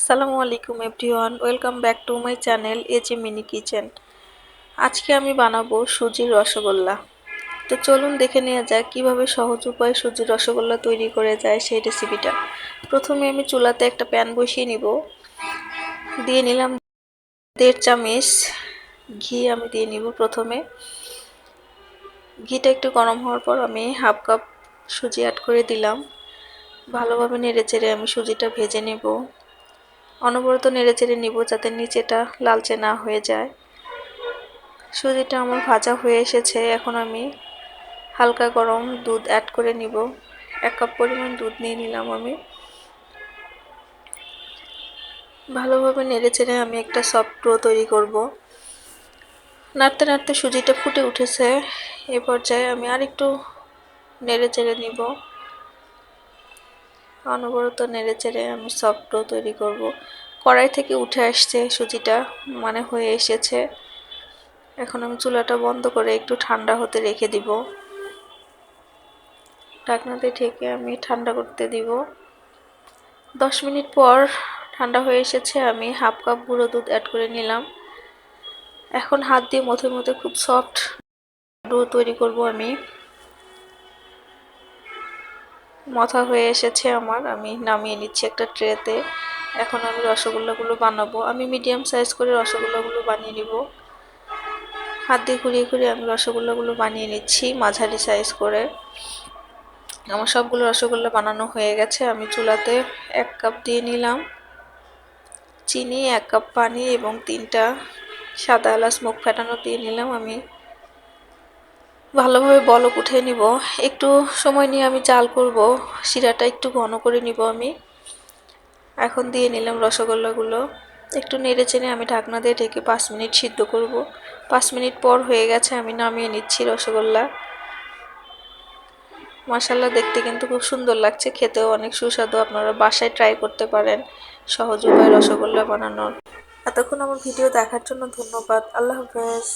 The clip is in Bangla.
আসসালামু আলাইকুম everyone, welcome back to my channel AJ mini kitchen. আজকে আমি বানাবো সুজির রসগোল্লা। তো চলুন দেখে নেওয়া যাক কীভাবে সহজ উপায়ে সুজির রসগোল্লা তৈরি করে যায় সেই রেসিপিটা প্রথমে আমি চুলাতে একটা প্যান বসিয়ে নিব। দিয়ে নিলাম দেড় চামচ ঘি আমি দিয়ে নিব প্রথমে। ঘিটা একটু গরম হওয়ার পর আমি হাফ কাপ সুজি অ্যাড করে দিলাম। ভালোভাবে নেড়ে চেড়ে আমি সুজিটা ভেজে নেব। অনবরত নেড়ে চেড়ে নিব যাতে নিচেটা লালচে না হয়ে যায়। সুজিটা আমার ভাজা হয়ে এসেছে, এখন আমি হালকা গরম দুধ অ্যাড করে নিব। এক কাপ পরিমাণ দুধ নিয়ে নিলাম আমি। ভালোভাবে নেড়ে চেড়ে আমি একটা সফট ডো তৈরি করব। নাড়তে নাড়তে সুজিটা ফুটে উঠেছে। এ পর্যায়ে আমি আর একটু নেড়ে চেড়ে নিব। অনবরত নেড়ে চেড়ে আমি সফট ডো তৈরি করব। কড়াই থেকে উঠে আসছে সুজিটা মানে হয়ে এসেছে। এখন আমি চুলাটা বন্ধ করে একটু ঠান্ডা হতে রেখে দিব। ঢাকনাতে ঢেকে আমি ঠান্ডা করতে দিব। দশ মিনিট পর ঠান্ডা হয়ে এসেছে, আমি হাফ কাপ গুঁড়ো দুধ অ্যাড করে নিলাম। এখন হাত দিয়ে মধ্যে মধ্যে খুব সফট ডো তৈরি করব আমি। মথা হয়ে এসেছে আমার। আমি নামিয়ে নিচ্ছি একটা ট্রেতে। এখন আমি রসগোল্লাগুলো বানাবো। আমি মিডিয়াম সাইজ করে রসগোল্লাগুলো বানিয়ে নিব। হাত দিয়ে ঘুরিয়ে ঘুরিয়ে আমি রসগোল্লাগুলো বানিয়ে নিচ্ছি মাঝারি সাইজ করে। আমার সবগুলো রসগোল্লা বানানো হয়ে গেছে। আমি চুলাতে এক কাপ দিয়ে নিলাম চিনি, এক কাপ পানি এবং তিনটা সাদা এলাচ মুখ ফেটানো দিয়ে নিলাম। আমি ভালোভাবে বলক উঠে নিব। একটু সময় নিয়ে আমি চাল করব। শিরাটা একটু ঘন করে নিব আমি। এখন দিয়ে নিলাম রসগোল্লাগুলো। একটু নেড়ে চেনে আমি ঢাকনা দিয়ে ঢেকে পাঁচ মিনিট সিদ্ধ করব। পাঁচ মিনিট পর হয়ে গেছে, আমি নামিয়ে নিচ্ছি রসগোল্লা। মশালা দেখতে কিন্তু খুব সুন্দর লাগছে। খেতেও অনেক সুস্বাদু। আপনারা বাসায় ট্রাই করতে পারেন সহজ উপায় রসগোল্লা বানানোর। এতক্ষণ আমার ভিডিও দেখার জন্য ধন্যবাদ। আল্লাহ হাফেজ।